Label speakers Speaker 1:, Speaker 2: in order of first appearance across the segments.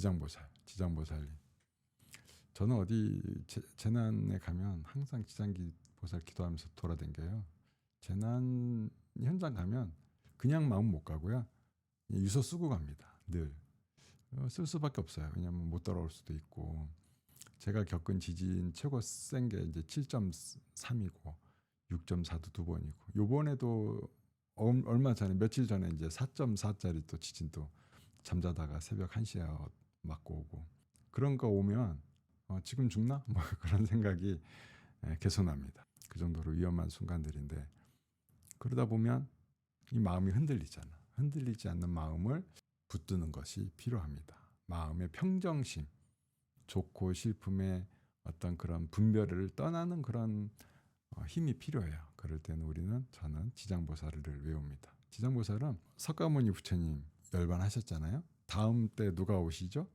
Speaker 1: 지장보살, 지장보살님. 저는 어디 재, 재난에 가면 항상 지장기 보살 기도하면서 돌아댕겨요. 재난 현장 가면 그냥 마음 못 가고요. 유서 쓰고 갑니다. 늘. 어, 쓸 수밖에 없어요. 왜냐하면 못 따라올 수도 있고. 제가 겪은 지진 최고 센 게 이제 7.3이고 6.4도 두 번이고 요번에도 얼- 얼마 전에 며칠 전에 이제 4.4짜리 또 지진도 잠자다가 새벽 1시에 맞고 오고 그런 거 오면 어, 지금 죽나? 뭐 그런 생각이 예, 계속 납니다. 그 정도로 위험한 순간들인데 그러다 보면 이 마음이 흔들리잖아. 흔들리지 않는 마음을 붙드는 것이 필요합니다. 마음의 평정심, 좋고 싫음의 어떤 그런 분별을 떠나는 그런 어, 힘이 필요해요. 그럴 때는 우리는 저는 지장보살을 외웁니다. 지장보살은 석가모니 부처님 열반하셨잖아요. 다음 때 누가 오시죠?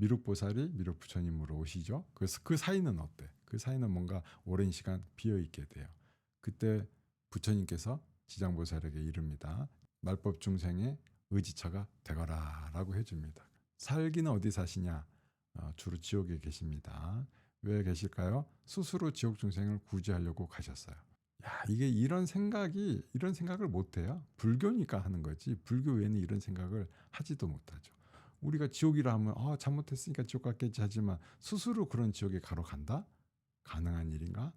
Speaker 1: 미륵보살이 미륵부처님으로 오시죠. 그래서 그 사이는 어때? 그 사이는 뭔가 오랜 시간 비어 있게 돼요. 그때 부처님께서 지장보살에게 이릅니다. 말법 중생의 의지처가 되거라 라고 해줍니다. 살기는 어디 사시냐? 어, 주로 지옥에 계십니다. 왜 계실까요? 스스로 지옥 중생을 구제하려고 가셨어요. 야, 이게 이런 생각이 이런 생각을 못 해요. 불교니까 하는 거지. 불교 외에는 이런 생각을 하지도 못하죠. 우리가 지옥이라 하면 아, 잘못했으니까 지옥 갔겠지 하지만 스스로 그런 지옥에 가러 간다? 가능한 일인가?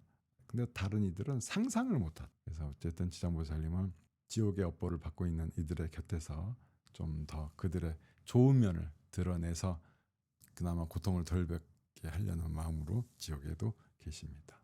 Speaker 1: 근데 다른 이들은 상상을 못 하다. 그래서 어쨌든 지장보살님은 지옥의 업보를 받고 있는 이들의 곁에서 좀 더 그들의 좋은 면을 드러내서 그나마 고통을 덜 받게 하려는 마음으로 지옥에도 계십니다.